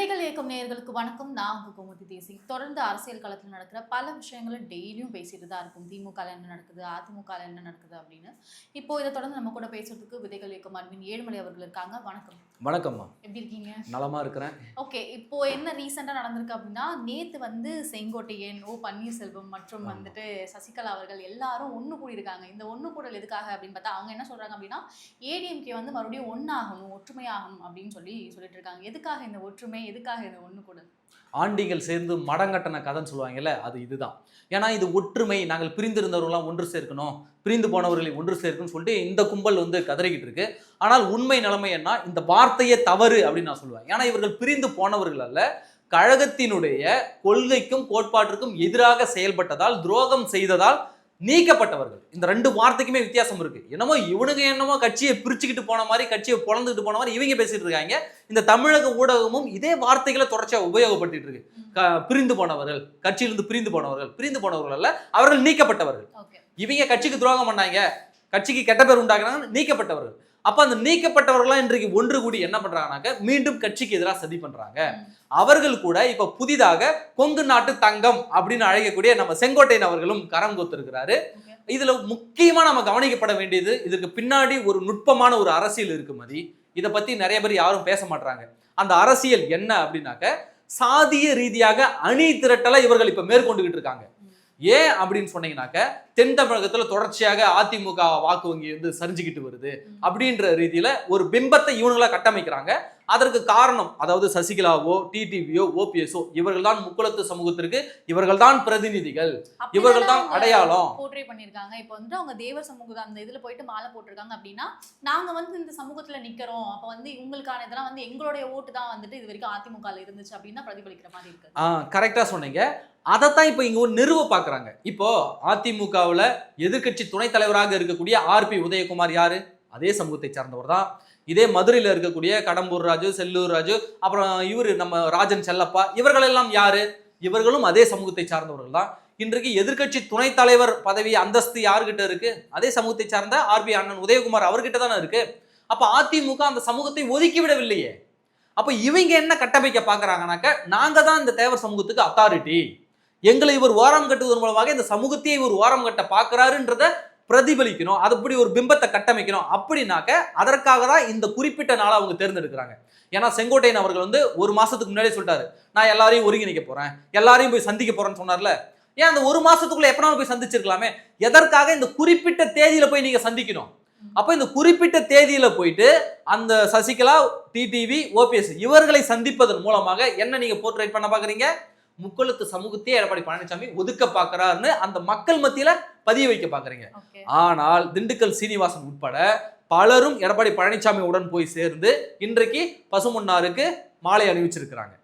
விதைகள் இயக்கம் நேயர்களுக்கு வணக்கம். நான் உங்க கோமதி தேசி. தொடர்ந்து அரசியல் களத்தில் நடக்கிற பல விஷயங்களை டெய்லியும் பேசிட்டு தான் இருக்கும். திமுக என்ன நடக்குது? அதிமுக என்ன நடக்குது அப்படின்னு. இப்போ இதை தொடர்ந்து நம்ம கூட பேசுறதுக்கு விதைகள் இயக்கம் அன்பின் ஏழுமலை அவர்கள் இருக்காங்க. வணக்கம். வணக்கம்மா. எப்படி இருக்கீங்க? நலமா இருக்கிறேன். ஓகே இப்போ என்ன ரீசெண்டா நடந்திருக்கு அப்படின்னா நேத்து வந்து செங்கோட்டையன் ஓ பன்னீர்செல்வம் மற்றும். வந்துட்டு சசிகலா அவர்கள் எல்லாரும் ஒண்ணு கூடி இருக்காங்க இந்த ஒண்ணு கூடல் எதுக்காக அப்படின்னு பார்த்தா அவங்க என்ன சொல்றாங்க அப்படின்னா ஏடிஎம்கே வந்து மறுபடியும் ஒன்னாகணும் ஒற்றுமையாகணும் அப்படின்னு சொல்லி சொல்லிட்டு இருக்காங்க. எதுக்காக இந்த ஒற்றுமை? எதுக்காக இந்த ஒன்று கூட. ஆண்டிகள் சேர்ந்து மடங்கட்டன கதைன்னு சொல்லுவாங்கல்ல அது இதுதான். ஏன்னா இது ஒற்றுமை நாங்கள் பிரிந்திருந்தவர்கள்லாம் ஒன்று சேர்க்கணும் பிரிந்து போனவர்களை ஒன்று சேர்க்கணும்னு சொல்லிட்டு இந்த கும்பல் வந்து கதறிக்கிட்டு இருக்கு. ஆனால் உண்மை நிலைமை என்ன? இந்த வார்த்தையே தவறு அப்படின்னு நான் சொல்லுவேன். ஏன்னா இவர்கள் பிரிந்து போனவர்கள் அல்ல கழகத்தினுடைய கொள்கைக்கும் கோட்பாட்டிற்கும் எதிராக செயல்பட்டதால் துரோகம் செய்ததால் நீக்கப்பட்டவர்கள். இந்த ரெண்டு வார்த்தைக்குமே வித்தியாசம் இருக்கு. என்னமோ இவனுங்க என்னமோ கட்சியை பிரிச்சுக்கிட்டு போன மாதிரி கட்சியை பொழந்துக்கிட்டு போன மாதிரி இவங்க பேசிட்டு இருக்காங்க. இந்த தமிழக ஊடகமும் இதே வார்த்தைகளை தொடர்ச்சியா உபயோகப்படுத்திட்டு இருக்கு. பிரிந்து போனவர்கள் கட்சியிலிருந்து பிரிந்து போனவர்கள் பிரிந்து போனவர்கள் அல்ல அவர்கள் நீக்கப்பட்டவர்கள். இவங்க கட்சிக்கு துரோகம் பண்ணாங்க கட்சிக்கு கெட்ட பேர் உண்டாக்குறாங்க நீக்கப்பட்டவர்கள். அப்ப அந்த நீக்கப்பட்டவர்கள்லாம் இன்றைக்கு ஒன்று கூடி என்ன பண்றாங்கனாக்க மீண்டும் கட்சிக்கு எதிராக சதி பண்றாங்க. அவர்கள் கூட இப்ப புதிதாக கொங்கு நாட்டு தங்கம் அப்படின்னு அழைக்கக்கூடிய நம்ம செங்கோட்டையன் அவர்களும் கரம் கோத்திருக்கிறாரு. இதுல முக்கியமா நம்ம கவனிக்கப்பட வேண்டியது இதற்கு பின்னாடி ஒரு நுட்பமான ஒரு அரசியல் இருக்கு மதி. இதை பத்தி நிறைய பேர் யாரும் பேச மாட்டாங்க அந்த அரசியல் என்ன அப்படின்னாக்க சாதிய ரீதியாக அணி திரட்டலை இவர்கள் இப்ப மேற்கொண்டுகிட்டு இருக்காங்க. ஏன் அப்படின்னு சொன்னீங்கன்னாக்க தென் தமிழகத்துல தொடர்ச்சியாக அதிமுக வாக்கு வங்கி வந்து சரிஞ்சுக்கிட்டு வருது அப்படின்ற ரீதியில ஒரு பிம்பத்தை இவனுங்களா கட்டமைக்கிறாங்க. அதற்கு காரணம் அதாவது சசிகலாவோ டிடிவியோ ஓபிஎஸ்ஓ இவர்கள் தான் முக்குளத்து சமூகத்திற்கு இவர்கள் தான் பிரதிநிதிகள் இவர்கள் தான் அடையாளம். போர்ட்ரே பண்ணிருக்காங்க இப்போ வந்துட்டு அவங்க தேவர் சமூகம் அந்த இதுல போயிட்டு மாலை போட்டிருக்காங்க அப்படின்னா நாங்க வந்து இந்த சமூகத்துல நிக்கிறோம். அப்ப வந்து உங்களுக்கான இதெல்லாம் வந்து எங்களுடைய ஓட்டு தான் வந்துட்டு இது வரைக்கும் அதிமுக ல இருந்துச்சு அப்படின்னா பிரதிபலிக்கிற மாதிரி இருக்கு. ஆ கரெக்டாக சொன்னீங்க. அதைத்தான் இப்போ இங்கே ஒரு நிறுவ பார்க்குறாங்க இப்போ அதிமுகவில் எதிர்க்கட்சி துணைத் தலைவராக இருக்கக்கூடிய ஆர்பி உதயகுமார் யாரு? அதே சமூகத்தை சார்ந்தவர் தான் இதே மதுரையில் இருக்கக்கூடிய கடம்பூர் ராஜு செல்லூர் ராஜு அப்புறம் இவர் நம்ம ராஜன் செல்லப்பா இவர்களெல்லாம் யாரு? இவர்களும் அதே சமூகத்தை சார்ந்தவர்கள் தான். இன்றைக்கு எதிர்க்கட்சி துணைத் தலைவர் பதவி அந்தஸ்து யாருக்கிட்ட இருக்கு? அதே சமூகத்தை சார்ந்த ஆர்பி அண்ணன் உதயகுமார் அவர்கிட்ட தானே இருக்கு. அப்ப அதிமுக அந்த சமூகத்தை ஒதுக்கி விடவில்லையே அப்ப இவங்க என்ன கட்டமைக்க பாக்குறாங்கனாக்க நாங்க தான் இந்த தேவர் சமூகத்துக்கு அத்தாரிட்டி எங்களை இவர் ஓரம் கட்டுவதன் மூலமாக இந்த சமூகத்தையே இவர் ஓரம் கட்ட பாக்குறாருன்றத பிரதிபலிக்கணும். அது ஒரு பிம்பத்தை கட்டமைக்கணும். அப்படின்னாக்க அதற்காக தான் இந்த குறிப்பிட்ட நாளை அவங்க தேர்ந்தெடுக்கிறாங்க. ஏன்னா செங்கோட்டையன் அவர்கள் வந்து ஒரு மாசத்துக்கு முன்னாடியே சொல்லிட்டாரு. நான் எல்லாரையும் ஒருங்கிணைக்க போறேன். எல்லாரையும் போய் சந்திக்க போறேன்னு சொன்னார்ல. ஏன் அந்த ஒரு மாசத்துக்குள்ள எப்பனாலும் போய் சந்திச்சிருக்கலாமே? எதற்காக இந்த குறிப்பிட்ட தேதியில போய் நீங்க சந்திக்கணும்? அப்ப இந்த குறிப்பிட்ட தேதியில போயிட்டு அந்த சசிகலா டிடிவி ஓபிஎஸ் இவர்களை சந்திப்பதன் மூலமாக என்ன நீங்க போர்ட்ரேட் பண்ண பாக்குறீங்க? முக்குளத்து சமூகத்தையே எடப்பாடி பழனிசாமி ஒதுக்க பாக்குறாருன்னு அந்த மக்கள் மத்தியில பதிய வைக்க பாக்குறீங்க ஆனால் திண்டுக்கல் சீனிவாசன் உட்பட பலரும் எடப்பாடி பழனிசாமியுடன் போய் சேர்ந்து இன்றைக்கு பசுமுன்னாருக்கு மாலை அணிவிச்சிருக்கிறாங்க.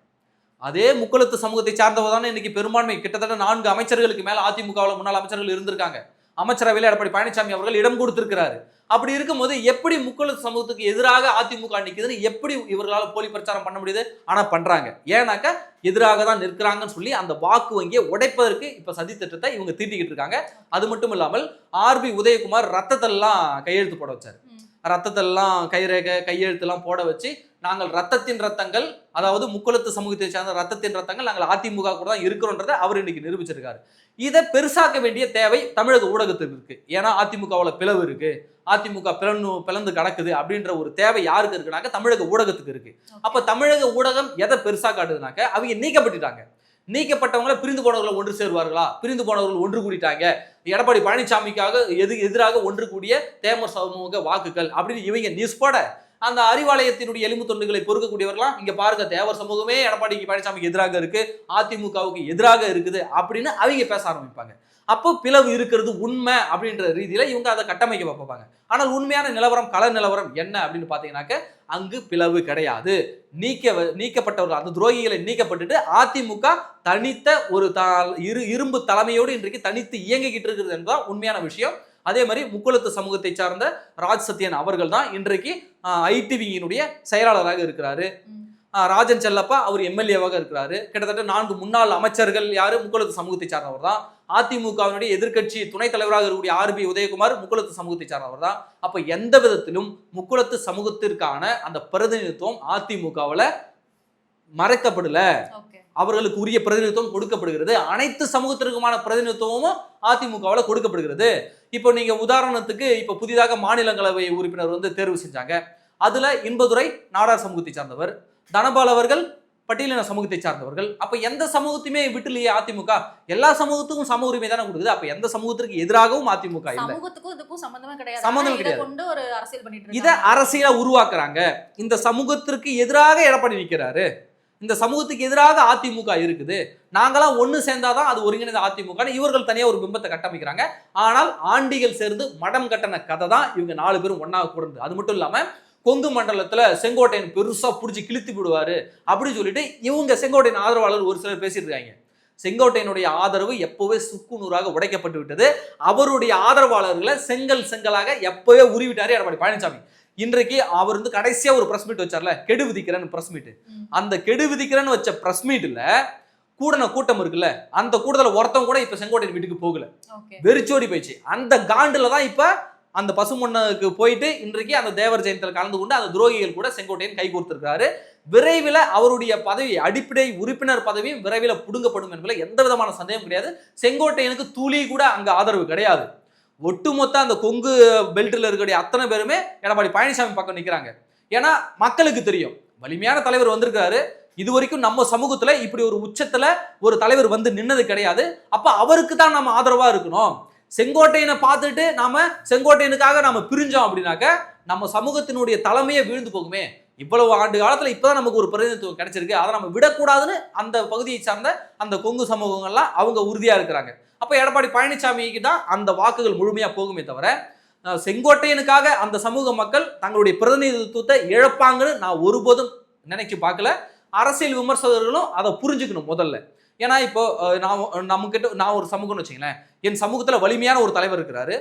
அதே முக்குளத்து சமூகத்தை சார்ந்தவர் தானே இன்னைக்கு பெரும்பான்மை. கிட்டத்தட்ட நான்கு அமைச்சர்களுக்கு மேல அதிமுகவில் முன்னாள் அமைச்சர்கள் இருந்திருக்காங்க. அமைச்சரவையில் எடப்பாடி பழனிசாமி அவர்கள் இடம் கொடுத்திருக்கிறாரு. அப்படி இருக்கும்போது எப்படி முக்குளத்து சமூகத்துக்கு எதிராக அதிமுக நிக்குதுன்னு எப்படி இவர்களால் போலி பிரச்சாரம் பண்ண முடியுது? ஆனா பண்றாங்க. ஏன்னாக்க எதிராக தான் நிற்கிறாங்கன்னு சொல்லி அந்த வாக்கு வங்கியை உடைப்பதற்கு இப்ப சதி திட்டத்தை இவங்க தீட்டிக்கிட்டு இருக்காங்க. அது மட்டும் இல்லாமல் ஆர்பி உதயகுமார் ரத்தத்தெல்லாம் கையெழுத்து போட வச்சாரு. ரத்தத்தெல்லாம் கைரேகை கையெழுத்தெல்லாம் போட வச்சு நாங்கள் ரத்தத்தின் ரத்தங்கள் அதாவது முக்குளத்து சமூகத்தை சார்ந்த ரத்தத்தின் ரத்தங்கள் நாங்கள் அதிமுக கூட தான் இருக்கிறோன்றதை அவர் இன்னைக்கு நிரூபிச்சிருக்காரு. இதை பெருசாக்க வேண்டிய தேவை தமிழக ஊடகத்துக்கு இருக்கு. ஏன்னா அதிமுகவில் பிளவு இருக்கு. அதிமுக பிளந்து பிளந்து கிடக்குது அப்படின்ற ஒரு தேவை யாருக்கு இருக்குனாக்க தமிழக ஊடகத்துக்கு இருக்கு. அப்ப தமிழக ஊடகம் எதை பெருசா காட்டுதுனாக்க அவங்க நீக்கப்பட்டுட்டாங்க. நீக்கப்பட்டவங்கள பிரிந்து போனவர்கள் ஒன்று சேருவார்களா? பிரிந்து போனவர்கள் ஒன்று கூடிட்டாங்க. எடப்பாடி பழனிசாமிக்காக எது எதிராக ஒன்று கூடிய தேமர் சமூக வாக்குகள் அப்படின்னு இவங்க நியூஸ் போட அந்த அறிவாலயத்தினுடைய எலும்பு தொண்டுகளை பொறுக்கக்கூடியவர்களாம் இங்க பாருங்க தேவர் சமூகமே எடப்பாடிக்கு பழனிசாமிக்கு எதிராக இருக்கு அதிமுகவுக்கு எதிராக இருக்குது அப்படின்னு அவங்க பேச ஆரம்பிப்பாங்க. அப்போ பிளவு இருக்கிறது உண்மை அப்படின்ற ரீதியில இவங்க அதை கட்டமைக்க பார்ப்பாங்க ஆனால் உண்மையான நிலவரம் கள நிலவரம் என்ன அப்படின்னு பாத்தீங்கன்னாக்க அங்கு பிளவு கிடையாது. நீக்க நீக்கப்பட்டவர்கள் அந்த துரோகிகளை நீக்கப்பட்டுட்டு அதிமுக தனித்த ஒரு த இரு இரும்பு தலைமையோடு இன்றைக்கு தனித்து இயங்கிக்கிட்டு இருக்கிறது என்பதுதான் உண்மையான விஷயம். அதே மாதிரி முக்குளத்து சமூகத்தை சார்ந்த ராஜ் சத்யன் அவர்கள் தான் இன்றைக்கு ஐடிவியினுடைய செயலாளராக இருக்கிறாரு. ராஜன் செல்லப்பா அவர் எம்எல்ஏவாக இருக்கிறாரு. கிட்டத்தட்ட நான்கு முன்னாள் அமைச்சர்கள் யாரு? முக்குளத்து சமூகத்தை சார்ந்தவர் தான். அதிமுகவினுடைய எதிர்க்கட்சி துணைத் தலைவராக இருக்கக்கூடிய ஆர்பி உதயகுமார் முக்குளத்து சமூகத்தை சார்ந்தவர் தான். அப்ப எந்த விதத்திலும் முக்குளத்து சமூகத்திற்கான அந்த பிரதிநிதித்துவம் அதிமுகவுல மறைக்கப்படல. அவர்களுக்கு உரிய பிரதிநிதித்துவம் கொடுக்கப்படுகிறது. அனைத்து சமூகத்திற்குமான பிரதிநிதித்துவமும் அதிமுகவுல கொடுக்கப்படுகிறது. இப்போ நீங்க உதாரணத்துக்கு இப்போ புதிதாக மாநிலங்களவை உறுப்பினர் வந்து தேர்வு செஞ்சாங்க. அதுல இன்பதுரை நாடார் சமூகத்தை சார்ந்தவர் தனபால் அவர்கள் பட்டியலின சமூகத்தை சார்ந்தவர்கள். அப்ப எந்த சமூகத்தையுமே விட்டுலையே அதிமுக எல்லா சமூகத்துக்கும் சம உரிமை தானே கொடுக்குது. அப்ப எந்த சமூகத்திற்கு எதிராகவும் அதிமுக இல்லை. சமூகத்துக்கும் இதுக்கும் சம்பந்தமே கிடையாது. சம்பந்தம் கிடையாது. கொண்டு ஒரு அரசியல் பண்ணிட்டு இத இருக்காங்க. அரசியலா உருவாக்குறாங்க. இந்த சமூகத்திற்கு எதிராக எடப்பாடி நிற்கிறாரு இந்த சமூகத்துக்கு எதிராக அதிமுக இருக்குது. நாங்களாம் ஒன்று சேர்ந்தாதான் அது ஒருங்கிணைந்த அதிமுக இவர்கள் தனியாக ஒரு பிம்பத்தை கட்டமைக்கிறாங்க. ஆனால் ஆண்டிகள் சேர்ந்து மடம் கட்டின கதை தான் இவங்க நாலு பேரும் ஒன்றாக கூடுது. அது மட்டும் இல்லாமல் கொங்கு மண்டலத்தில் செங்கோட்டையன் பெருசாக பிடிச்சி கிழித்து விடுவாரு அப்படின்னு சொல்லிட்டு இவங்க செங்கோட்டையன் ஆதரவாளர் ஒரு சிலர் பேசிட்டு இருக்காங்க. செங்கோட்டையனுடைய ஆதரவு எப்பவே சுக்குநூறாக உடைக்கப்பட்டு விட்டது. அவருடைய ஆதரவாளர்களை செங்கல் செங்கலாக எப்பவே உருவிட்டாரு எடப்பாடி பழனிசாமி. இன்றைக்கு அவர் வந்து கடைசியா ஒரு பிரஸ் மீட் வச்சார்ல கெடு விதிக்கிறேன்னு பிரஸ் மீட். அந்த கெடு விதிக்கிறேன்னு வச்ச பிரஸ் மீட்ல கூடின கூட்டம் இருக்குல்ல அந்த கூட்டத்துல ஒருத்தன் கூட இப்ப செங்கோட்டையன் வீட்டுக்கு போகல. வெறிச்சோடி போயிடுச்சு. அந்த காண்டுல தான் இப்ப அந்த பசுமொன்னுக்கு போயிட்டு இன்றைக்கு அந்த தேவர் ஜெயந்தியில் கலந்து கொண்டு அந்த துரோகிகள் கூட செங்கோட்டையன் கை கோர்த்திருக்காரு. விரைவில் அவருடைய பதவி அடிப்படை உறுப்பினர் பதவியும் விரைவில் புடுங்கப்படும் என்பதில் எந்த விதமான சந்தேகம் கிடையாது. செங்கோட்டையனுக்கு துளி கூட அங்க ஆதரவு கிடையாது. ஒட்டுமொத்த அந்த கொங்கு பெல்ட்டில் இருக்கக்கூடிய அத்தனை பேருமே எடப்பாடி பழனிசாமி பக்கம் நிற்கிறாங்க ஏன்னா மக்களுக்கு தெரியும். வலிமையான தலைவர் வந்திருக்காரு. இது வரைக்கும் நம்ம சமூகத்துல இப்படி ஒரு உச்சத்துல ஒரு தலைவர் வந்து நின்னது கிடையாது. அப்ப அவருக்கு தான் நம்ம ஆதரவா இருக்கணும். செங்கோட்டையனை பார்த்துட்டு நாம செங்கோட்டையனுக்காக நாம பிரிஞ்சோம் அப்படின்னாக்க நம்ம சமூகத்தினுடைய தலைமையே வீழ்ந்து போகுமே. இவ்வளவு ஆண்டு காலத்துல இப்பதான் நமக்கு ஒரு பிரதிநிதித்துவம் கிடைச்சிருக்கு. அதை நம்ம விடக்கூடாதுன்னு அந்த பகுதியை சார்ந்த அந்த கொங்கு சமூகங்கள்லாம் அவங்க உறுதியா இருக்கிறாங்க. அப்போ எடப்பாடி பழனிசாமிக்கு தான் அந்த வாக்குகள் முழுமையாக போகுமே தவிர செங்கோட்டையனுக்காக அந்த சமூக மக்கள் தங்களுடைய பிரதிநிதித்துவத்தை இழப்பாங்கன்னு நான் ஒருபோதும் நினைக்கி பார்க்கல. அரசியல் விமர்சகர்களும் அதை புரிஞ்சுக்கணும் முதல்ல. ஏன்னா இப்போ நான் நம்மக்கிட்ட நான் ஒரு சமூகம்னு வச்சுங்களேன் என் சமூகத்தில் வலிமையான ஒரு தலைவர் இருக்கிறாரு.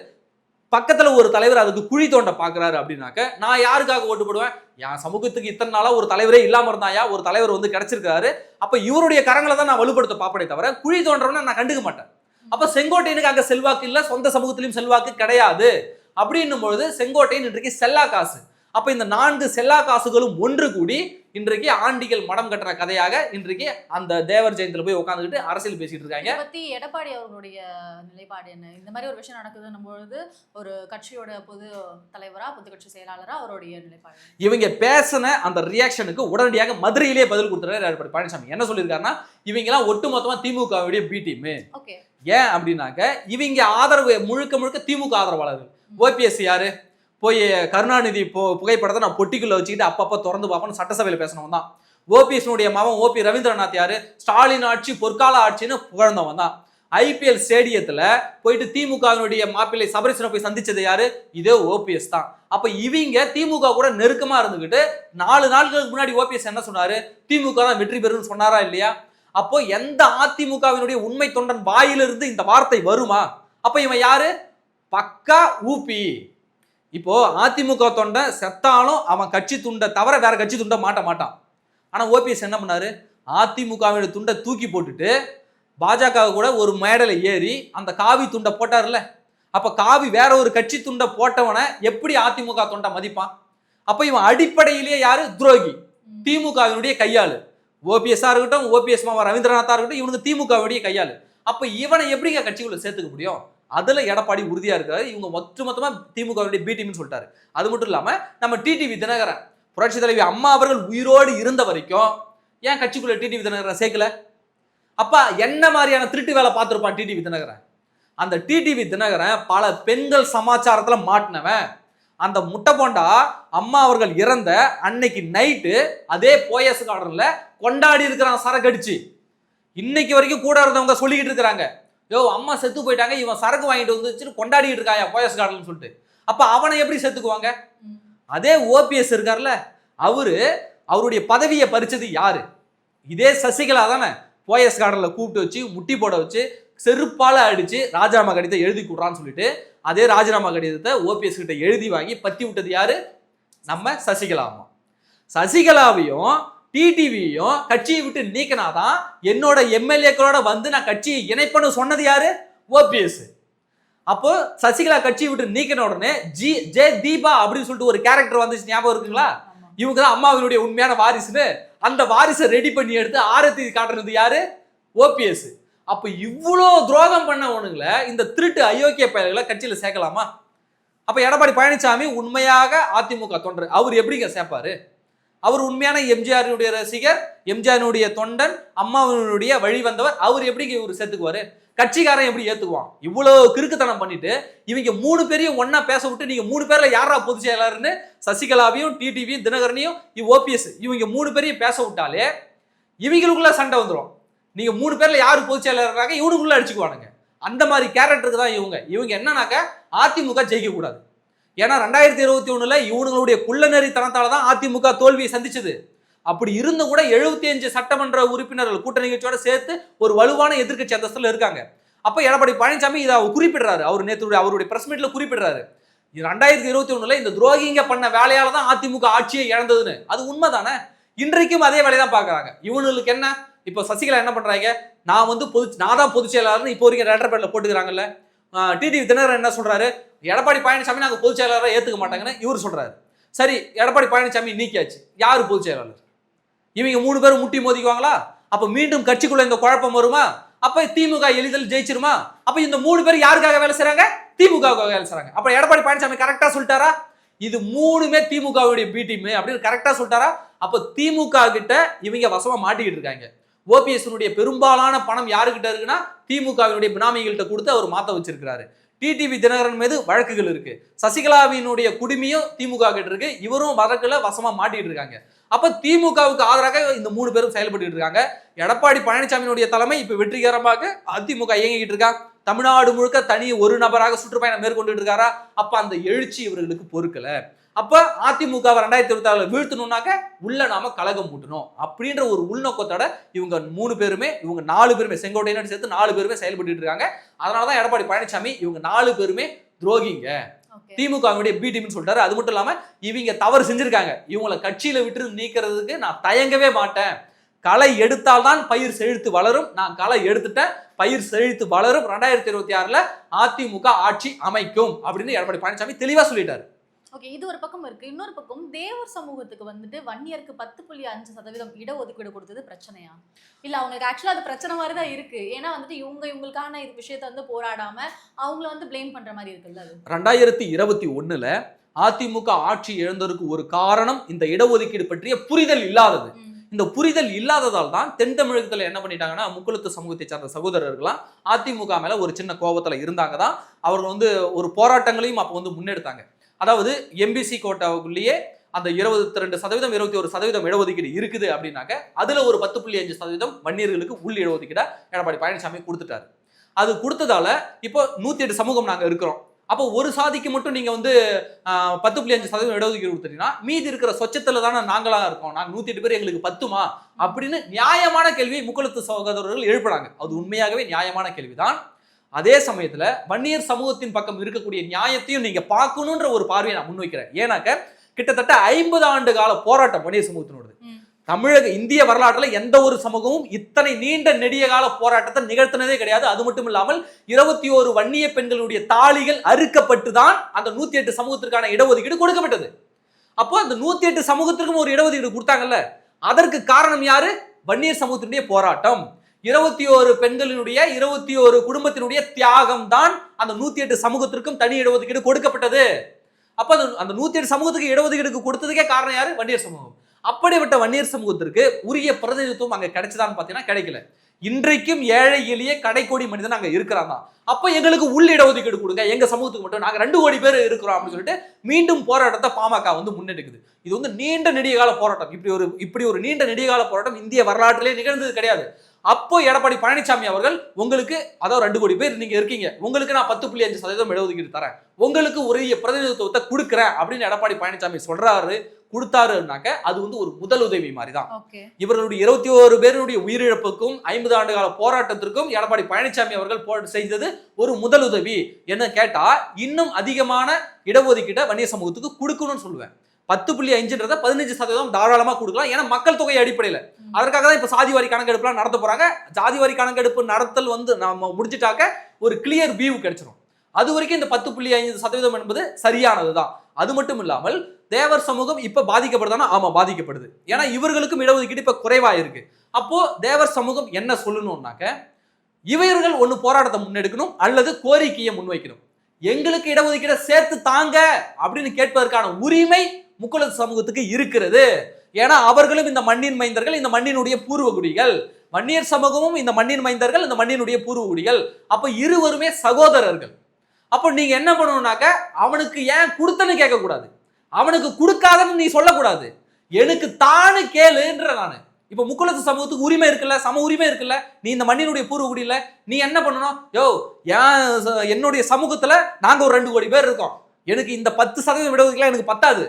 பக்கத்தில் ஒரு தலைவர் அதுக்கு குழி தோண்ட பார்க்குறாரு அப்படின்னாக்க நான் யாருக்காக ஓட்டு போடுவேன்? என் சமூகத்துக்கு இத்தனை நாளாக ஒரு தலைவரே இல்லாமல் இருந்தாயா? ஒரு தலைவர் வந்து கிடச்சிருக்காரு. அப்போ இவருடைய கரங்களை தான் நான் வலுப்படுத்த பாப்பனே தவிர குழி தோன்றவன நான் கண்டுக்க மாட்டேன். அப்ப செங்கோட்டையனுக்கு அங்க செல்வாக்கு இல்ல சொந்த சமூகத்திலும் செல்வாக்கு கிடையாது. அப்படின்னும் பொழுது செங்கோட்டையன் இன்றைக்கு செல்லா காசு. அப்ப இந்த நான்கு செல்லா காசுகளும் ஒன்று கூடி இன்றைக்கு ஆண்டிகள் மடம் கட்டுற கதையாக இன்றைக்கு அந்த தேவர் ஜெயந்தில போய் உட்காந்துக்கிட்டு அரசியல் பேசிட்டு இருக்காங்க. பத்தி எடப்பாடி அவர்களுடைய நிலைப்பாடு என்ன? இந்த மாதிரி ஒரு விஷயம் நடக்குதுன்னும் பொழுது ஒரு கட்சியோட பொது தலைவரா பொது கட்சி செயலாளரா அவருடைய நிலைப்பாடு? இவங்க பேசின அந்த ரியாக்ஷனுக்கு உடனடியாக மதுரையிலேயே பதில் கொடுத்துறாரு எடப்பாடி பழனிசாமி. என்ன சொல்லியிருக்காருன்னா இவங்கெல்லாம் ஒட்டுமொத்தமா திமுகவுடைய பி டீம் ஓகே. ஏன் அப்படின்னாக்க இவங்க ஆதரவு முழுக்க முழுக்க திமுக ஆதரவாளர்கள். ஓபிஎஸ் யாரு? போய் கருணாநிதி பு புகைப்படத்தை நான் பொட்டிக்குள்ள வச்சுக்கிட்டு அப்பப்போ திறந்து பார்ப்போம்னு சட்டசபையில் பேசினவன் தான். ஓபிஎஸ்னுடைய மகன் ஓபி ரவீந்திரநாத் யாரு? ஸ்டாலின் ஆட்சி பொற்கால ஆட்சின்னு புகழ்ந்தவன் தான். ஐபிஎல் ஸ்டேடியத்தில் போயிட்டு திமுகவினுடைய மாப்பிள்ளை சபரிசனை போய் சந்திச்சது யாரு? இதே ஓபிஎஸ் தான். அப்போ இவங்க திமுக கூட நெருக்கமாக இருந்துக்கிட்டு நாலு நாட்களுக்கு முன்னாடி ஓபிஎஸ் என்ன சொன்னார்? திமுக தான் வெற்றி பெறும்னு சொன்னாரா இல்லையா? அப்போ எந்த அதிமுகவினுடைய உண்மை தொண்டன் வாயிலிருந்து இந்த வார்த்தை வருமா? அப்ப இவன் யாரு? பக்கா ஊபி. இப்போ அதிமுக தொண்டை செத்தாலும் அவன் கட்சி துண்டை தவிர வேற கட்சி துண்டை மாட்ட மாட்டான். ஆனா ஓபிஎஸ் என்ன பண்ணாரு? அதிமுகவினுடைய துண்டை தூக்கி போட்டுட்டு பாஜக கூட ஒரு மேடையில ஏறி அந்த காவி துண்டை போட்டார்ல அப்ப காவி வேற ஒரு கட்சி துண்டை போட்டவனை எப்படி அதிமுக தொண்டை மதிப்பான்? அப்ப இவன் அடிப்படையிலேயே யாரு? துரோகி. திமுகவினுடைய கையாளு. ஓபிஎஸ்ஸாக இருக்கட்டும் ஓபிஎஸ் மாவா ரவீந்திரநாத்தாக இருக்கட்டும் இவனுக்கு திமுகவுடைய கையாள். அப்போ இவனை எப்படிங்க கட்சிக்குள்ளே சேர்த்துக்க முடியும்? அதில் எடப்பாடி உறுதியாக இருக்காரு. இவங்க ஒட்டுமொத்தமாக திமுகவுடைய பி டீம்னு சொல்லிட்டாரு. அது மட்டும் இல்லாமல் நம்ம டிடிவி தினகரன் புரட்சி தலைவி அம்மா அவர்கள் உயிரோடு இருந்த வரைக்கும் ஏன் கட்சிக்குள்ளே டிடிவி தினகரன் சேர்க்கல? அப்பா என்ன மாதிரியான திருட்டு வேலை பார்த்துருப்பான் டிடிவி தினகரன்? அந்த டிடிவி தினகரன் பல பெண்கள் சமாச்சாரத்தில் மாட்டினவன். அந்த முட்டை போண்டா அம்மா அவர்கள் இறந்த அன்னைக்கு நைட்டு அதே போயஸ் கார்டன்ல கொண்டாடி இருக்கிறான் சரக்கு அடிச்சு இன்னைக்கு வரைக்கும் கூட இருந்தவங்க சொல்லிக்கிட்டு இருக்கிறாங்க. யோ அம்மா செத்து போயிட்டாங்க இவன் சரக்கு வாங்கிட்டு வந்து கொண்டாடிட்டு இருக்காயா போயஸ் கார்டன் சொல்லிட்டு. அப்ப அவனை எப்படி செத்துக்குவாங்க? அதே ஓபிஎஸ் இருக்கார்ல அவரு அவருடைய பதவியை பறிச்சது யாரு? இதே சசிகலா தானே போயஸ் கார்டன்ல கூப்பிட்டு வச்சு முட்டி போட வச்சு செருப்பால அடிச்சு ராஜினாமா கடிதத்தை எழுதி கொடுறான்னு சொல்லிட்டு அதே ராஜினாமா கடிதத்தை ஓபிஎஸ் கிட்ட எழுதி வாங்கி பத்தி விட்டது யாரு? நம்ம சசிகலா அம்மா சசிகலாவையும் டிடிவியையும் கட்சியை விட்டு நீக்கினாதான் என்னோட எம்எல்ஏக்களோட வந்து நான் கட்சியை இணைப்பேன்னு சொன்னது யாரு? ஓபிஎஸ். அப்போ சசிகலா கட்சியை விட்டு நீக்கின உடனே ஜி ஜே தீபா அப்படின்னு சொல்லிட்டு ஒரு கேரக்டர் வந்துச்சு ஞாபகம் இருக்குங்களா. இவங்க தான் அம்மாவினுடைய உண்மையான வாரிசுன்னு அந்த வாரிசை ரெடி பண்ணி எடுத்து ஆரத்தி காட்டுறது யாரு? ஓபிஎஸ். அப்போ இவ்வளோ துரோகம் பண்ணவனுங்கள இந்த திருட்டு அயோக்கிய பயல்களை கட்சியில் சேர்க்கலாமா? அப்போ எடப்பாடி பழனிசாமி உண்மையாக அதிமுக தொண்டர். அவர் எப்படிங்க சேர்ப்பாரு? அவர் உண்மையான எம்ஜிஆரினுடைய ரசிகர் எம்ஜிஆரினுடைய தொண்டன் அம்மாவினுடைய வழி வந்தவர் அவர் எப்படிங்க இவர் சேர்த்துக்குவாரு? கட்சிக்காரன் எப்படி ஏத்துக்குவான்? இவ்வளவு கிறுக்குத்தனம் பண்ணிட்டு இவங்க மூணு பேரையும் ஒன்றா பேச விட்டு நீங்க மூணு பேர்ல யாரா பொதுச் செயலாளர்னு சசிகலாவையும் டிடிவியும் தினகரனையும் ஓபிஎஸ் இவங்க மூணு பேரையும் பேச விட்டாலே இவங்களுக்குள்ள சண்டை வந்துடும் நீங்க மூணு பேர்ல யாரு பொதுச் செயலாளராக இவனுக்குள்ள அடிச்சுக்குவானுங்க. அந்த மாதிரி கேரக்டருக்கு தான் இவங்க. இவங்க என்னன்னாக்க அதிமுக ஜெயிக்க கூடாது. ஏன்னா ரெண்டாயிரத்தி இருபத்தி ஒண்ணுல இவனுங்களுடைய குள்ளநெறி தனத்தால தான் அதிமுக தோல்வியை சந்திச்சது. அப்படி இருந்தும் கூட 75 சட்டமன்ற உறுப்பினர்கள் கூட்டணி கட்சியோட சேர்த்து ஒரு வலுவான எதிர்க்கட்சி அந்தஸ்தில் இருக்காங்க. அப்ப எடப்பாடி பழனிசாமி இதை அவர் குறிப்பிடுறாரு. அவர் நேற்று அவருடைய பிரஸ் மீட்ல குறிப்பிடுறாரு. இது ரெண்டாயிரத்தி இருபத்தி ஒண்ணுல இந்த துரோகிங்க பண்ண வேலையால தான் அதிமுக ஆட்சியை இழந்ததுன்னு. அது உண்மைதானே? இன்றைக்கும் அதே வேலையை தான் பாக்குறாங்க இவனுங்களுக்கு என்ன? இப்போ சசிகலா என்ன பண்ணுறாங்க நான் வந்து பொது நான் தான் பொதுச் செயலாளர்னு இப்போ வரைக்கும் ரெண்டரை பேரில் போட்டுக்கிறாங்கல்ல. டிடிவி தினகரன் என்ன சொல்கிறாரு எடப்பாடி பழனிசாமி நாங்கள் பொதுச் செயலாளராக ஏற்றுக்க மாட்டாங்கன்னு இவர் சொல்கிறாரு சரி எடப்பாடி பழனிசாமி நீக்கியாச்சு. யார் பொதுச் செயலாளர்? இவங்க மூணு பேரும் முட்டி மோதிக்குவாங்களா? அப்போ மீண்டும் கட்சிக்குள்ள இந்த குழப்பம் வருமா? அப்போ திமுக எளிதில் ஜெயிச்சிருமா? அப்போ இந்த மூணு பேர் யாருக்காக வேலை செய்கிறாங்க திமுகவுக்காக வேலை செய்கிறாங்க அப்போ எடப்பாடி பழனிசாமி கரெக்டாக சொல்லிட்டாரா? இது மூணுமே திமுகவுடைய பி டீம் அப்படின்னு கரெக்டாக சொல்லிட்டாரா? அப்போ திமுக கிட்ட இவங்க வசமாக மாட்டிக்கிட்டு இருக்காங்க. ஓபிஎஸ்னுடைய பெரும்பாலான பணம் யாருக்கிட்ட இருக்குன்னா திமுகவினுடைய பினாமிகள்கிட்ட கொடுத்து அவர் மாத்த வச்சிருக்கிறாரு. டிடிவி தினகரன் மீது வழக்குகள் இருக்கு. சசிகலாவினுடைய குடுமியும் திமுக கிட்ட இருக்கு. இவரும் வழக்குல வசமா மாட்டிட்டு இருக்காங்க. அப்ப திமுகவுக்கு ஆதரவாக இந்த மூணு பேரும் செயல்பட்டு இருக்காங்க. எடப்பாடி பழனிசாமியினுடைய தலைமை இப்ப வெற்றிகரமாக அதிமுக இயங்கிட்டு இருக்கா. தமிழ்நாடு முழுக்க தனி ஒரு நபராக சுற்றுப்பயணம் மேற்கொண்டு இருக்காரா? அப்ப அந்த எழுச்சி இவர்களுக்கு பொறுக்கல. அப்ப அதிமுக ரெண்டாயிரத்தி இருபத்தி ஆறுல வீழ்த்தணும்னாக்க உள்ள நாம கழகம் மூட்டணும் அப்படின்ற ஒரு உள்நோக்கத்தோட இவங்க மூணு பேருமே இவங்க நாலு பேருமே செங்கோட்டையனோட சேர்த்து நாலு பேருமே செயல்பட்டு இருக்காங்க. அதனாலதான் எடப்பாடி பழனிசாமி இவங்க நாலு பேருமே துரோகிங்க. ஓகே. திமுகவுடைய பி டீம்னு சொல்லிட்டாரு அது மட்டும் இல்லாம இவங்க தவறு செஞ்சிருக்காங்க. இவங்களை கட்சியில விட்டு நீக்கிறதுக்கு நான் தயங்கவே மாட்டேன். களை எடுத்தால்தான் பயிர் செழித்து வளரும். நான் களை எடுத்துட்டேன். பயிர் செழித்து வளரும். ரெண்டாயிரத்தி இருபத்தி ஆறுல அதிமுக ஆட்சி அமைக்கும் அப்படின்னு எடப்பாடி பழனிசாமி தெளிவா சொல்லிட்டாரு. ஓகே இது ஒரு பக்கம் இருக்கு. இன்னொரு பக்கம் தேவர் சமூகத்துக்கு வந்துட்டு வன்னியருக்கு பத்து புள்ளி அஞ்சு சதவீதம் இடஒதுக்கீடு கொடுத்தது பிரச்சனையா? இல்ல அவங்களுக்கு ஆக்சுவலா அது பிரச்சனை மாதிரி தான் இருக்கு. ஏன்னா வந்துட்டு இவங்க இவங்களுக்கான இது விஷயத்த வந்து போராடாம அவங்கள வந்து ப்ளேம் பண்ற மாதிரி இருக்குல்ல அது? ரெண்டாயிரத்தி இருபத்தி ஒண்ணுல அதிமுக ஆட்சி இழந்ததற்கு ஒரு காரணம் இந்த இடஒதுக்கீடு பற்றிய புரிதல் இல்லாதது. இந்த புரிதல் இல்லாததால் தான் தென் தமிழகத்துல என்ன பண்ணிட்டாங்கன்னா முக்குளத்து சமூகத்தை சார்ந்த சகோதரர்கள்லாம் அதிமுக மேல ஒரு சின்ன கோபத்துல இருந்தாங்க தான். அவர்கள் வந்து ஒரு போராட்டங்களையும் அப்போ வந்து முன்னெடுத்தாங்க. அதாவது எம்பிசி கோட்டாவுக்குள்ளேயே அந்த இருபத்தி ரெண்டு சதவீதம் இருபத்தி ஒரு சதவீதம் இடஒதுக்கீடு இருக்குது அப்படின்னாக்க அதுல ஒரு பத்து புள்ளி அஞ்சு சதவீதம் வன்னியர்களுக்கு உள் இடஒதுக்கீடா எடப்பாடி பழனிசாமி கொடுத்துட்டாரு. அது கொடுத்ததால இப்போ நூத்தி எட்டு சமூகம் நாங்க இருக்கிறோம். அப்போ ஒரு சாதிக்கு மட்டும் நீங்க வந்து பத்து புள்ளி அஞ்சு சதவீதம் இடஒதுக்கீடு கொடுத்துட்டீங்கன்னா மீதி இருக்கிற சொச்சத்துல தானே நாங்களா இருக்கோம். நாங்க நூத்தி எட்டு பேர் எங்களுக்கு பத்துமா? அப்படின்னு நியாயமான கேள்வியை முக்குளத்து சகோதரர்கள் எழுப்புறாங்க. அது உண்மையாகவே நியாயமான கேள்விதான். அதே சமயத்துல வன்னியர் சமூகத்தின் பக்கம் இருக்கக்கூடிய நியாயத்தையும் நீங்க பார்க்கணுன்ற ஒரு பார்வையை நான் முன்வைக்கிறேன். ஏன்னாக்க கிட்டத்தட்ட ஐம்பது ஆண்டு கால போராட்டம் வன்னியர் சமூகத்தினோடது. தமிழக இந்திய வரலாற்றுல எந்த ஒரு சமூகமும் இத்தனை நீண்ட நெடிய கால போராட்டத்தை நிகழ்த்தினதே கிடையாது. அது மட்டும் இல்லாமல் இருபத்தி ஒரு வன்னிய பெண்களுடைய தாலிகள் அறுக்கப்பட்டு தான் அந்த நூத்தி எட்டு சமூகத்திற்கான இடஒதுக்கீடு கொடுக்கப்பட்டது. அப்போ அந்த நூத்தி எட்டு சமூகத்திற்கும் ஒரு இடஒதுக்கீடு கொடுத்தாங்கல்ல. அதற்கு காரணம் யாரு? வன்னியர் சமூகத்தினுடைய போராட்டம். இருபத்தி ஓரு பெண்களினுடைய இருபத்தி ஒரு குடும்பத்தினுடைய தியாகம் தான் அந்த நூத்தி எட்டு சமூகத்திற்கும் தனி இடஒதுக்கீடு கொடுக்கப்பட்டது. அப்ப அந்த அந்த நூத்தி எட்டு சமூகத்துக்கு இடஒதுக்கீடு கொடுத்ததுக்கே காரணம் யாரு? வன்னியர் சமூகம். அப்படிப்பட்ட வன்னியர் சமூகத்திற்கு உரிய பிரதிநிதித்துவம் அங்க கிடைச்சதான்னு பாத்தீங்கன்னா கிடைக்கல. இன்றைக்கும் ஏழை எளிய கடைக்கோடி மனிதன் அங்க இருக்கிறாங்க அப்ப எங்களுக்கு உள் இடஒதுக்கீடு கொடுங்க. எங்க சமூகத்துக்கு மட்டும். நாங்க ரெண்டு கோடி பேர் இருக்கிறோம் அப்படின்னு சொல்லிட்டு மீண்டும் போராட்டத்தை பாமக வந்து முன்னெடுக்குது. இது வந்து நீண்ட நெடிய கால போராட்டம். இப்படி ஒரு இப்படி ஒரு நீண்ட நெடிய கால போராட்டம் இந்திய வரலாற்றிலே நிகழ்ந்தது கிடையாது. அப்போ எடப்பாடி பழனிசாமி அவர்கள் உங்களுக்கு அதாவது ரெண்டு கோடி பேர் நீங்க இருக்கீங்க உங்களுக்கு நான் பத்து புள்ளி அஞ்சு சதவீதம் இடஒதுக்கீடு தரேன். உங்களுக்கு உரிய பிரதிநிதித்துவத்தை கொடுக்குறேன் அப்படின்னு எடப்பாடி பழனிசாமி சொல்றாரு. கொடுத்தாருனாக்க அது வந்து ஒரு முதல் உதவி மாதிரி தான் ஓகே. இவர்களுடைய இருபத்தி ஓரு பேருடைய உயிரிழப்புக்கும் ஐம்பது ஆண்டு கால போராட்டத்திற்கும் எடப்பாடி பழனிசாமி அவர்கள் செய்தது ஒரு முதல் உதவி. என்ன கேட்டா இன்னும் அதிகமான இடஒதுக்கீட்டை வன்னிய சமூகத்துக்கு கொடுக்கணும்னு சொல்லுவேன். பத்து புள்ளி அஞ்சுன்றத பதினஞ்சு சதவீதம் தாராளமா கொடுக்கலாம். ஏன்னா மக்கள் தொகை அடிப்படையில. அதற்காக தான் இப்ப சாதி வாரி கணக்கெடுப்புலாம் நடத்த போறாங்க. ஜாதி வாரி கணக்கெடுப்பு நடத்தல் வந்து நம்ம முடிச்சிட்டாக்க ஒரு கிளியர் வியூ கிடைச்சிரும். அது வரைக்கும் இந்த பத்து புள்ளி ஐந்து சதவீதம் என்பது சரியானதுதான். அது மட்டும் இல்லாமல் தேவர் சமூகம் இப்ப பாதிக்கப்படுதானா ஆமா பாதிக்கப்படுது. ஏன்னா இவர்களுக்கும் இடஒதுக்கீடு இப்ப குறைவா இருக்கு அப்போ தேவர் சமூகம் என்ன சொல்லணும்னாக்க இவர்கள் ஒண்ணு போராட்டத்தை முன்னெடுக்கணும் அல்லது கோரிக்கையை முன்வைக்கணும். எங்களுக்கு இடஒதுக்கீடை சேர்த்து தாங்க அப்படின்னு கேட்பதற்கான உரிமை முக்குளத்து சமூகத்துக்கு இருக்கிறது. ஏன்னா அவர்களும் இந்த மண்ணின் மைந்தர்கள் இந்த மண்ணினுடைய பூர்வகுடிகள். மன்னியர் சமூகமும் இந்த மண்ணின் மைந்தர்கள் இந்த மண்ணினுடைய பூர்வகுடிகள். அப்போ இருவருமே சகோதரர்கள். அப்போ நீங்க என்ன பண்ணணும்னாக்க அவனுக்கு ஏன் கொடுத்தன்னு கேட்கக்கூடாது. அவனுக்கு கொடுக்காதன்னு நீ சொல்லக்கூடாது. எனக்கு தானு கேளுன்ற நான். இப்ப முக்குளத்து சமூகத்துக்கு உரிமை இருக்குல்ல சம உரிமை இருக்குல்ல நீ இந்த மண்ணினுடைய பூர்வகுடியில் நீ என்ன பண்ணணும்? யோ ஏன் என்னுடைய சமூகத்துல நாங்க ஒரு ரெண்டு கோடி பேர் இருக்கோம். எனக்கு இந்த பத்து சதவீதம் இடஒதுக்கீடு எனக்கு பத்தாது.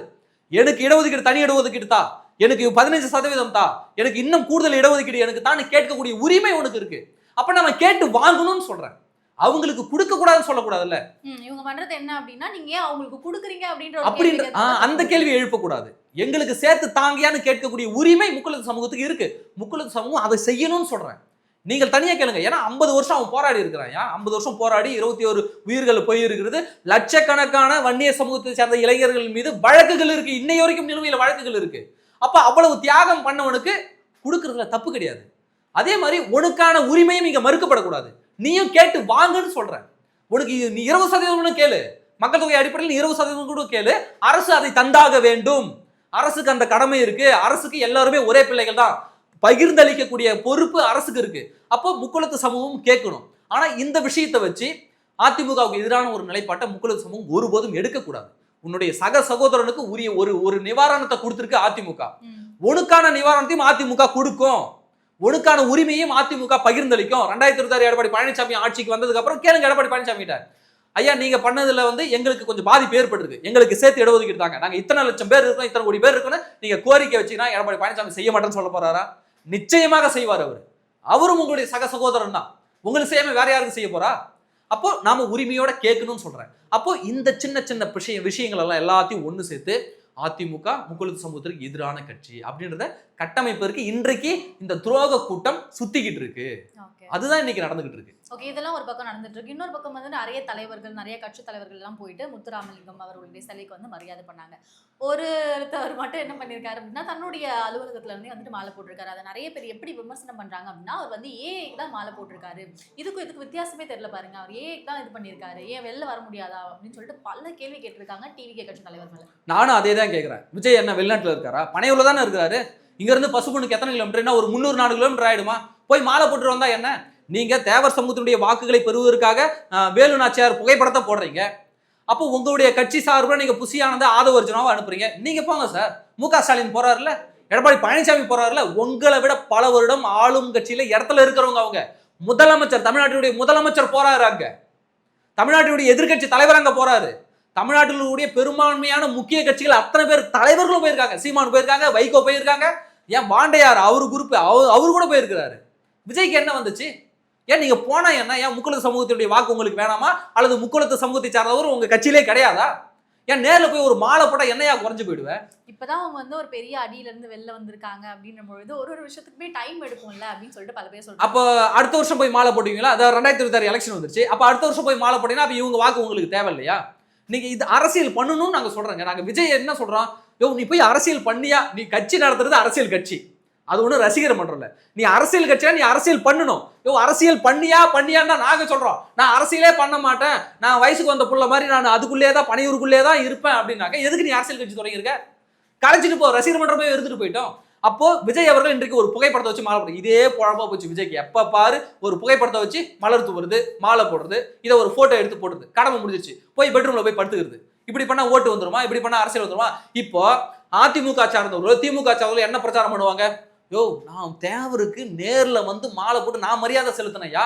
எனக்கு இடஒதுக்கீடு தனி இடஒதுக்கீடு தா. எனக்கு பதினஞ்சு சதவீதம் தா. எனக்கு இன்னும் கூடுதல் இடஒதுக்கீடு எனக்கு தான் கேட்கக்கூடிய உரிமை உனக்கு இருக்கு. அப்ப நம்ம கேட்டு வாங்கணும்னு சொல்றேன். அவங்களுக்கு கொடுக்க கூடாதுன்னு சொல்லக்கூடாதுல்ல இவங்க பண்றது என்ன அப்படின்னா நீங்க அவங்களுக்கு கொடுக்குறீங்க அப்படின்ற அப்படின்ற அந்த கேள்வி எழுப்பக்கூடாது. எங்களுக்கு சேர்த்து தாங்கியான்னு கேட்கக்கூடிய உரிமை முக்குளத்து சமூகத்துக்கு இருக்கு. முக்குளத்து சமூகம் அதை செய்யணும்னு சொல்றேன். நீங்கள் தனியாக கேளுங்க. ஏன்னா ஐம்பது வருஷம் அவன் போராடி இருக்கிறான். ஏன்? ஐம்பது வருஷம் போராடி இருபத்தி ஒரு உயிர்கள் போயிருக்கிறது. லட்சக்கணக்கான வன்னிய சமூகத்தை சேர்ந்த இளைஞர்கள் மீது வழக்குகள் இருக்கு. இன்னை வரைக்கும் நிலுவையில் வழக்குகள் இருக்கு. அப்போ அவ்வளவு தியாகம் பண்ணவனுக்கு கொடுக்கறதுல தப்பு கிடையாது. அதே மாதிரி உனக்கான உரிமையும் இங்கே மறுக்கப்படக்கூடாது. நீயும் கேட்டு வாங்குன்னு சொல்றேன். உனக்கு நீ இருபது சதவீதம் கேளு. மக்கள் தொகை அடிப்படையில் நீ இருபது சதவீதம் கூட கேளு. அரசு அதை தந்தாக வேண்டும். அரசுக்கு அந்த கடமை இருக்கு. அரசுக்கு எல்லாருமே ஒரே பிள்ளைகள் தான். பகிர்ந்தளிக்கக்கூடிய பொறுப்பு அரசுக்கு இருக்கு. அப்போ முக்குளத்து சமூகம் கேட்கணும். ஆனா இந்த விஷயத்தை வச்சு அதிமுகவுக்கு எதிரான ஒரு நிலைப்பாட்டை முக்குளத்து சமூகம் ஒருபோதும் எடுக்கக்கூடாது. உன்னுடைய சக சகோதரனுக்கு உரிய ஒரு ஒரு நிவாரணத்தை கொடுத்திருக்கு அதிமுக. ம். உனக்கான நிவாரணத்தையும் அதிமுக கொடுக்கும். உனக்கான உரிமையும் அதிமுக பகிர்ந்தளிக்கும். ரெண்டாயிரத்தி இருபத்தாறு எடப்பாடி பழனிசாமி ஆட்சிக்கு வந்ததுக்கு அப்புறம் கேளுங்க எடப்பாடி பழனிசாமி கிட்ட. ஐயா நீங்க பண்ணதுல வந்து எங்களுக்கு கொஞ்சம் பாதிப்பு ஏற்பட்டிருக்கு. எங்களுக்கு சேர்த்து இடஒதுக்கீடு தாங்க. நாங்க இத்தனை லட்சம் பேர் இருக்கோம் இத்தனை கோடி பேர் இருக்கோம்னு நீங்க கோரிக்கை வச்சீங்கன்னா எடப்பாடி பழனிசாமி செய்ய மாட்டேன்னு சொல்ல போறாரா? நிச்சயமாக செய்வார் அவர். அவரும் உங்களுடைய சக சகோதரன் தான். உங்களுக்கு செய்யாம வேற யாருக்கு செய்ய போறா? அப்போ நாம உரிமையோட கேட்கணும்னு சொல்றேன். அப்போ இந்த சின்ன சின்ன விஷய விஷயங்கள் எல்லாம் எல்லாத்தையும் ஒன்று சேர்த்து அதிமுக முக்குளத்து சமூகத்திற்கு எதிரான கட்சி அப்படின்றத கட்டமைப்பதற்கு இன்றைக்கு இந்த துரோக கூட்டம் சுத்திக்கிட்டு இருக்கு. அதுதான் இன்னைக்கு நடந்துகிட்டு இருக்கு. ஓகே இதெல்லாம் ஒரு பக்கம் நடந்துட்டு இருக்கு. இன்னொரு பக்கம் வந்து நிறைய தலைவர்கள் நிறைய கட்சி தலைவர்கள் எல்லாம் போயிட்டு முத்துராமலிங்கம் அவர்களுடைய சிலைக்கு வந்து மரியாதை பண்ணாங்க. ஒருத்தவர் மட்டும் என்ன பண்ணியிருக்காரு அப்படின்னா தன்னுடைய அலுவலகத்துல இருந்தே வந்துட்டு மாலை போட்டிருக்காரு. அதை நிறைய பேர் எப்படி விமர்சனம் பண்றாங்க அப்படின்னா அவர் வந்து ஏஐக்கு தான் மாலை போட்டிருக்காரு. இதுக்கும் இதுக்கு வித்தியாசமே தெரியல பாருங்க. அவர் ஏஐக்கு தான் இது பண்ணியிருக்காரு ஏன் வெளில வர முடியாதா அப்படின்னு சொல்லிட்டு பல கேள்வி கேட்டிருக்காங்க டிவி கட்சி தலைவர்கள். நானும் அதே தான் கேட்குறேன் விஜய் என்ன வெளிநாட்டில் இருக்காரா? பனையூர்ல தானே இருக்காரு இங்கேருந்து பசுபொண்ணுக்கு எத்தனை கிலோமீட்டர் என்ன ஒரு முந்நூறு நாலு கிலோமீட்டர் ஆகிடுமா போய் மாலை போட்டு வந்தால் என்ன? நீங்கள் தேவர் சமூகத்தினுடைய வாக்குகளை பெறுவதற்காக வேலு நாச்சியார் புகைப்படத்தை போடுறீங்க. அப்போ உங்களுடைய கட்சி சார்பில் நீங்கள் புசியானதை ஆனந்த ஆதவர்ஜனாவை அனுப்புறீங்க. நீங்கள் போங்க சார். மு க ஸ்டாலின் போகிறாருல எடப்பாடி பழனிசாமி போறாருல்ல? உங்களை விட பல வருடம் ஆளும் கட்சியில இடத்துல இருக்கிறவங்க அவங்க. முதலமைச்சர் தமிழ்நாட்டினுடைய முதலமைச்சர் போறாரு அங்க. தமிழ்நாட்டினுடைய எதிர்க்கட்சி தலைவர் அங்க போறாரு. தமிழ்நாட்டிலுடைய பெரும்பான்மையான முக்கிய கட்சிகள் அத்தனை பேர் தலைவர்களும் போயிருக்காங்க. சீமான் போயிருக்காங்க வைகோ போயிருக்காங்க. ஏன் வாண்டையார் அவர் குரூப் அவர் அவர் கூட போயிருக்கிறாரு. விஜய்க்கு என்ன வந்துச்சு? ஏன் நீங்க போனா என்ன? ஏன் முக்குளத்து சமூகத்தினுடைய வாக்கு உங்களுக்கு வேணாமா? அல்லது முக்குளத்து சமூகத்தை சார்ந்தவர் உங்க கட்சியிலே கிடையாதா? ஏன் நேர்ல போய் ஒரு மாலை போட்டா என்னையா குறைஞ்சு போயிடுவேன் இப்பதான் அவங்க வந்து ஒரு பெரிய அடியில இருந்து வெளில வந்திருக்காங்க அப்படின்ற பொழுது ஒரு ஒரு விஷயத்துக்குமே டைம் எடுக்கும்ல அப்படின்னு சொல்லிட்டு பல பேர் சொல்றாங்க. அப்போ அடுத்த வருஷம் போய் மாலை போட்டுவீங்களா அதாவது ரெண்டாயிரத்தி இருபத்தாறு எலெக்ஷன் வந்துருச்சு. அப்போ அடுத்த வருஷம் போய் மாலை போட்டீங்கன்னா அப்போ இவங்க வாக்கு உங்களுக்கு தேவையில்லையா? நீங்க இது அரசியல் பண்ணணும்னு நாங்க சொல்றோங்க. நாங்க விஜய் என்ன சொல்றோம் யோ நீ போய் அரசியல் பண்ணியா? நீ கட்சி நடத்துறது அரசியல் கட்சி. அது ஒன்றும் ரசிகர் மன்றம்ல. நீ அரசியல் கட்சியா? நீ அரசியல் பண்ணணும். யோ அரசியல் பண்ணியா? பண்ணியான்னு நாங்கள் நாங்க சொல்றோம். நான் அரசியலே பண்ண மாட்டேன். நான் வயசுக்கு வந்த புள்ள மாதிரி நான் அதுக்குள்ளே தான் பனையூருக்குள்ளே தான் இருப்பேன் அப்படின்னாக்க எதுக்கு நீ அரசியல் கட்சி தொடங்கியிருக்க? கலைச்சிட்டு போ. ரசிகர் மன்றம் போய் எடுத்துட்டு போயிட்டோம். அப்போ விஜய் அவர்கள் இன்றைக்கு ஒரு புகைப்படத்தை வச்சு மாலை போடுறது இதே குழம்பா போச்சு விஜய்க்கு. எப்ப பாரு ஒரு புகைப்படத்தை வச்சு மலர் தூவுறது மாலை போடுறது இதை ஒரு போட்டோ எடுத்து போடுறது. கடமை முடிஞ்சிச்சு போய் பெட்ரூம்ல போய் படுத்துக்கிறது. இப்படி பண்ணா ஓட்டு வந்துருமா? இப்படி பண்ணா அரசியல் வந்துருமா? இப்போ அதிமுக சார்ந்தவர்கள் திமுக சார்ந்தவர்கள் என்ன பிரச்சாரம் பண்ணுவாங்க? யோ நான் தேவருக்கு நேர்ல வந்து மாலை போட்டு நான் மரியாதை செலுத்தினையா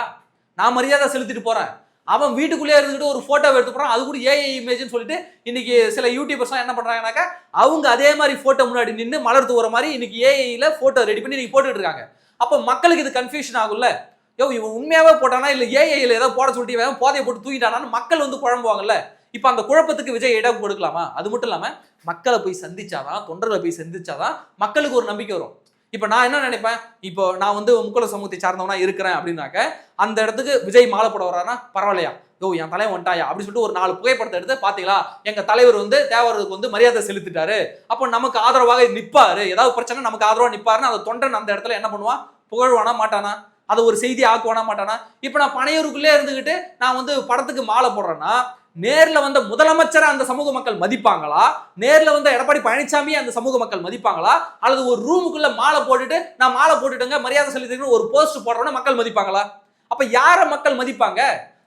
நான் மரியாதை செலுத்திட்டு போறேன். அவன் வீட்டுக்குள்ளே இருந்துட்டு ஒரு ஃபோட்டோ எடுத்து போகிறான் அது கூட ஏஐ இமேஜ்னு சொல்லிட்டு இன்னைக்கு சில யூடியூபர்ஸ்லாம் என்ன பண்ணுறாங்கனாக்கா அவங்க அதே மாதிரி ஃபோட்டோ முன்னாடி நின்று மலர் தூவுற மாதிரி இன்னைக்கு ஏஐயில் ஃபோட்டோ ரெடி பண்ணி இன்னைக்கு போட்டுட்டு இருக்காங்க. அப்போ மக்களுக்கு இது கன்ஃபியூஷன் ஆகும்ல. யோ இவன் உண்மையாகவே போட்டானா? இல்லை ஏஐயில் ஏதோ போட சொல்லிட்டு வேணும் போதையை போட்டு தூக்கிட்டானான்னு மக்கள் வந்து குழம்புவாங்கல்ல இப்போ அந்த குழப்பத்துக்கு விஜய் இடம் கொடுக்கலாமா? அது மட்டும் இல்லாமல் மக்களை போய் சந்திச்சாதான் தொண்டர்களை போய் சந்திச்சாதான் மக்களுக்கு ஒரு நம்பிக்கை வரும். இப்போ நான் என்ன நினைப்பேன்? இப்போ நான் வந்து முக்குல சமூகத்தை சார்ந்தவனா இருக்கிறேன் அப்படின்னாக்க அந்த இடத்துக்கு விஜய் மாலை போட வர்றாருன்னா பரவாயில்லையா? யோ என் தலைவன் வந்துட்டாயா? அப்படின்னு சொல்லிட்டு ஒரு நாலு புகைப்படத்தை எடுத்து பாத்தீங்களா? எங்க தலைவர் வந்து தேவருக்கு வந்து மரியாதை செலுத்திட்டாரு. அப்போ நமக்கு ஆதரவாக நிப்பாரு. ஏதாவது பிரச்சனை நமக்கு ஆதரவாக நிப்பாருன்னு அந்த தொண்டன் அந்த இடத்துல என்ன பண்ணுவான் புகழ்வானா மாட்டானா? அதை ஒரு செய்தி ஆக்குவானா மாட்டானா? இப்போ நான் பனையூருக்குள்ளே இருந்துகிட்டு நான் வந்து படத்துக்கு மாலை போடுறேன்னா நேரில் வந்த முதலமைச்சரை அந்த சமூக மக்கள் மதிப்பாங்களா? நேரில் வந்த எடப்பாடி பழனிசாமி அந்த சமூக மக்கள் மதிப்பாங்களா? அல்லது ஒரு ரூமுக்குள்ள மாலை போட்டுட்டு நான் மாலை போட்டுட்டேங்க மரியாதை செலுத்திட்டு ஒரு போஸ்ட் போடுறோன்னு மக்கள் மதிப்பாங்களா? அப்ப யாரை மக்கள் மதிப்பாங்க?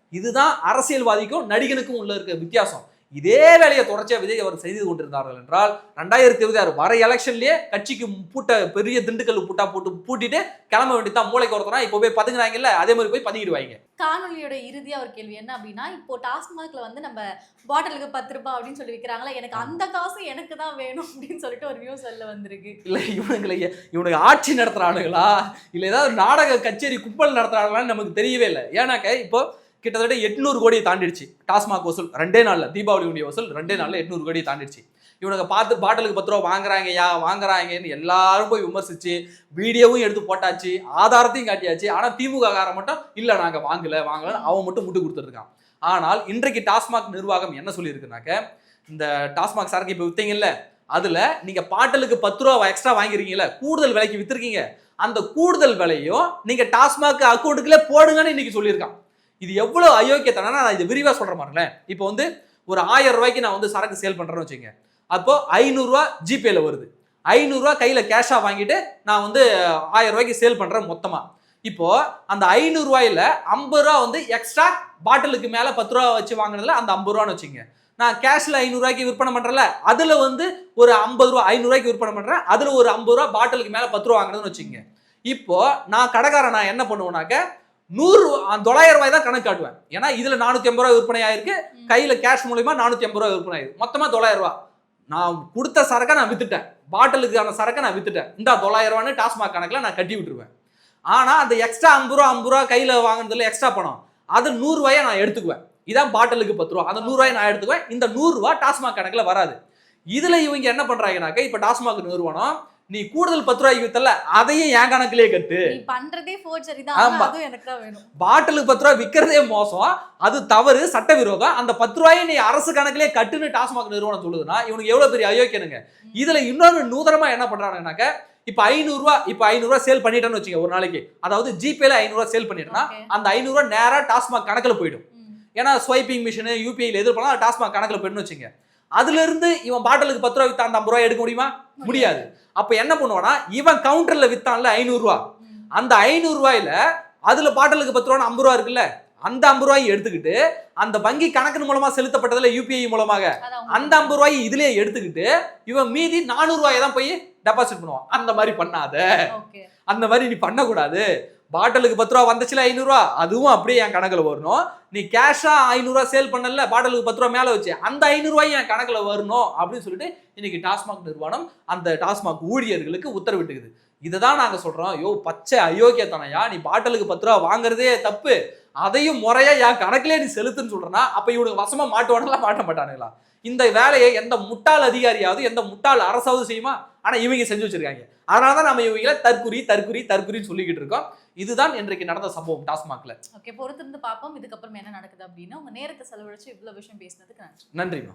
இதுதான் அரசியல்வாதிக்கும் நடிகனுக்கும் உள்ள இருக்க வித்தியாசம். இதே வேலையை தொடர்ச்சியா விஜய் அவர் செய்து கொண்டிருந்தார்கள் என்றால் ரெண்டாயிரத்தி இருபத்தி ஆறு வர எலெக்ஷன்லயே கட்சிக்கு பூட்ட பெரிய திண்டுக்கல் பூட்டா போட்டு பூட்டிட்டு கிளம்ப வேண்டியதான் மூளைக்கு ஒருத்தனா இப்போ போய் பதுங்குறாங்கல்ல அதே மாதிரி போய் பதுங்கிடுவாங்க. காணொலியோட இறுதியா ஒரு கேள்வி என்ன அப்படின்னா இப்போ டாஸ்மாக்ல வந்து நம்ம பாட்டிலுக்கு பத்து ரூபாய் அப்படின்னு சொல்லி விற்கிறாங்களா எனக்கு அந்த காசு எனக்கு தான் வேணும் அப்படின்னு சொல்லிட்டு ஒரு நியூஸ் வெளில வந்திருக்கு. இல்ல இவனுங்களை இவனுக்கு ஆட்சி நடத்துறானுங்களா? இல்ல ஏதாவது நாடக கச்சேரி குப்பல் நடத்துறாங்களான்னு நமக்கு தெரியவே இல்லை. ஏன்னாக்க இப்போ கிட்டத்தட்ட எட்நூறு கோடியை தாண்டிடுச்சு. டாஸ்மாக் வசூல் ரெண்டே நாளில் தீபாவளி உடைய வசூல் ரெண்டே நாளில் எட்நூறு கோடியை தாண்டிடுச்சு. இவனுக்கு பார்த்து பாட்டிலுக்கு பத்து ரூபா வாங்குறாங்கய்யா வாங்குறாங்கன்னு எல்லாரும் போய் விமர்சிச்சு வீடியோவும் எடுத்து போட்டாச்சு ஆதாரத்தையும் காட்டியாச்சு. ஆனால் திமுக காரன் மட்டும் இல்லை நாங்கள் வாங்கல வாங்கலன்னு அவன் மட்டும் முட்டு கொடுத்துருக்கான் ஆனால் இன்றைக்கு டாஸ்மாக் நிர்வாகம் என்ன சொல்லியிருக்குனாக்க இந்த டாஸ்மாக் சரக்கு இப்போ வித்தீங்கல்ல அதுல நீங்க பாட்டலுக்கு பத்து ரூபா எக்ஸ்ட்ரா வாங்கிருக்கீங்களா கூடுதல் விலைக்கு விற்றுருக்கீங்க அந்த கூடுதல் விலையும் நீங்க டாஸ்மாக் அக்கௌண்ட்டுக்குள்ளே போடுங்கன்னு இன்னைக்கு சொல்லியிருக்கான். இது எவ்வளவு அயோக்கியத்தனா நான் இது விரிவா சொல்ற மாதிரிங்களேன் இப்போ வந்து ஒரு ஆயிரம் ரூபாய்க்கு நான் வந்து சரக்கு சேல் பண்றேன்னு வச்சுங்க அப்போ ஐநூறுரூவா ஜிபேல வருது. ஐநூறுரூவா கையில கேஷா வாங்கிட்டு நான் வந்து ஆயிரம் ரூபாய்க்கு சேல் பண்றேன் மொத்தமா. இப்போ அந்த ஐநூறு ரூபாயில ஐம்பது ரூபா வந்து எக்ஸ்ட்ரா பாட்டிலுக்கு மேல பத்து ரூபா வச்சு வாங்கினதுல அந்த ஐம்பது ரூபான்னு வச்சுங்க நான் கேஷ்ல ஐநூறுரூவாய்க்கு விற்பனை பண்றேன்ல அதுல வந்து ஒரு ஐம்பது ரூபா ஐநூறுரூவாய்க்கு விற்பனை பண்றேன் அதுல ஒரு ஐம்பது ரூபா பாட்டிலுக்கு மேல பத்து ரூபா வாங்கினதுன்னு வச்சுங்க இப்போ நான் கடைக்காரன் நான் என்ன பண்ணுவேனாக்க நூறு தொள்ளாயிரம் ரூபாய் தான் கணக்கு காட்டுவேன். ஏன்னா இதுல நானூத்தி ஐம்பது ரூபாய் விற்பனை ஆயிருக்கு. கையில கேஷ் மூலியமா நானூத்தி ஐம்பது ரூபாய் விற்பனை ஆயிருக்கு. மொத்தமா தொள்ளாயிரம் ரூபாய். நான் கொடுத்த சரக்கை நான் வித்துட்டேன். பாட்டிலுக்கான சரக்கை நான் வித்துட்டேன். இந்த தொள்ளாயிரம் ரூபான்னு டாஸ்மாக் கணக்குல நான் கட்டி விட்டுருவேன். ஆனா அந்த எக்ஸ்ட்ரா ஐம்பது ரூபா ஐம்பது ரூபா கையில வாங்குனதுல எக்ஸ்ட்ரா பணம். அது நூறு ரூபாயை நான் எடுத்துக்குவேன். இதான் பாட்டிலுக்கு பத்து ரூபா. அந்த நூறு ரூபாயை நான் எடுத்துக்குவேன். இந்த நூறு ரூபா டாஸ்மாக் கணக்குல வராது. இதுல இவங்க என்ன பண்றாங்கனாக்க இப்ப டாஸ்மாக் நிறுவனம் நீ கூடுதல் பத்து ரூபாய்க்கு வித்தல அதையும் என் கணக்குலயே கட்டு. பண்றதே ஃபோர்ஜரி தான். ஆமா. எனக்கு தான் வேணும். பாட்டிலுக்கு பத்து ரூபா விற்கிறதே மோசம். அது தவறு சட்டவிரோதம். அந்த பத்து ரூபாயை நீ அரசு கணக்கிலே கட்டுன்னு டாஸ்மாக் நிறுவனம் சொல்லுதுன்னா இவனுக்கு எவ்வளவு பெரிய அயோக்கியனுங்க இதுல இன்னொரு நூதனமா என்ன பண்றாங்கன்னாக்க இப்ப ஐநூறு ரூபா இப்ப ஐநூறு ரூபா சேல் பண்ணிட்டேன்னு வச்சுங்க ஒரு நாளைக்கு. அதாவது ஜிபேல ஐநூறு ரூபா சேல் பண்ணிட்டேன்னா. அந்த ஐநூறு ரூபா நேரா டாஸ்மாக் கணக்குல போயிடும். ஏன்னா ஸ்வைப்பிங் மிஷின் யூபிஐல எதிர் பண்ணா டாஸ்மாக் கணக்குல போயிடும்னு வச்சுங்க அதுல இருந்து இவன் பாட்டிலுக்கு பத்து ரூபா வித்தா அந்த ஐம்பது ரூபாய் எடுக்க முடியுமா? முடியாது. அப்ப என்ன பண்ணுவானா இவன் கவுண்டர்ல வித்தான்ல ஐநூறு ரூபா. ம். அந்த ஐநூறு ரூபாயில அதுல பாட்டிலுக்கு பத்து ரூபா ஐம்பது ரூபா இருக்குல்ல? அந்த ஐம்பது ரூபாயை எடுத்துக்கிட்டு அந்த வங்கி கணக்கு மூலமா செலுத்தப்பட்டதுல யூபிஐ மூலமாக அந்த ஐம்பது ரூபாயை இதுலயே எடுத்துக்கிட்டு இவன் மீதி நானூறு ரூபாயை தான் போய் டெபாசிட் பண்ணுவான். அந்த மாதிரி பண்ணாத. அந்த மாதிரி நீ பண்ணக்கூடாது. பாட்டிலுக்கு பத்து ரூபா வந்துச்சுல ஐநூறுரூவா அதுவும் அப்படியே என் கணக்கில் வரணும். நீ கேஷாக ஐநூறுரூவா சேல் பண்ணல பாட்டிலுக்கு பத்து ரூபா மேலே வச்சு அந்த ஐநூறுரூவாயும் என் கணக்கில் வரணும் அப்படின்னு சொல்லிட்டு இன்னைக்கு டாஸ்மாக் நிறுவனம் அந்த டாஸ்மாக் ஊழியர்களுக்கு உத்தரவிட்டுக்குது. இதை தான் நாங்கள் சொல்கிறோம் யோ பச்சை அயோக்கியத்தனையா? நீ பாட்டிலுக்கு பத்து ரூபா வாங்குறதே தப்பு. அதையும் முறையாக என் கணக்கிலே நீ செலுத்துன்னு சொல்கிறனா அப்போ இவனுக்கு வசமாக மாட்டுவானுங்களா மாட்ட மாட்டானுங்களா? இந்த வேலையை எந்த முட்டாள் அதிகாரியாவது எந்த முட்டாள் அரசாவது செய்யுமா? ஆனா இவங்க செஞ்சு வச்சிருக்காங்க. அதனால தான் நம்ம இவங்கள தற்குறி தற்குறி தற்குறின்னு சொல்லிக்கிட்டு இருக்கோம். இதுதான் இன்றைக்கு நடந்த சம்பவம் டாஸ்மாக்ல. ஓகே பொறுத்திருந்து பார்ப்போம். இதுக்கப்புறம் என்ன நடக்குது அப்படின்னு உங்க நேரத்தை செலவழிச்சு இவ்வளவு விஷயம் பேசினதுக்கு நன்றி. நன்றிமா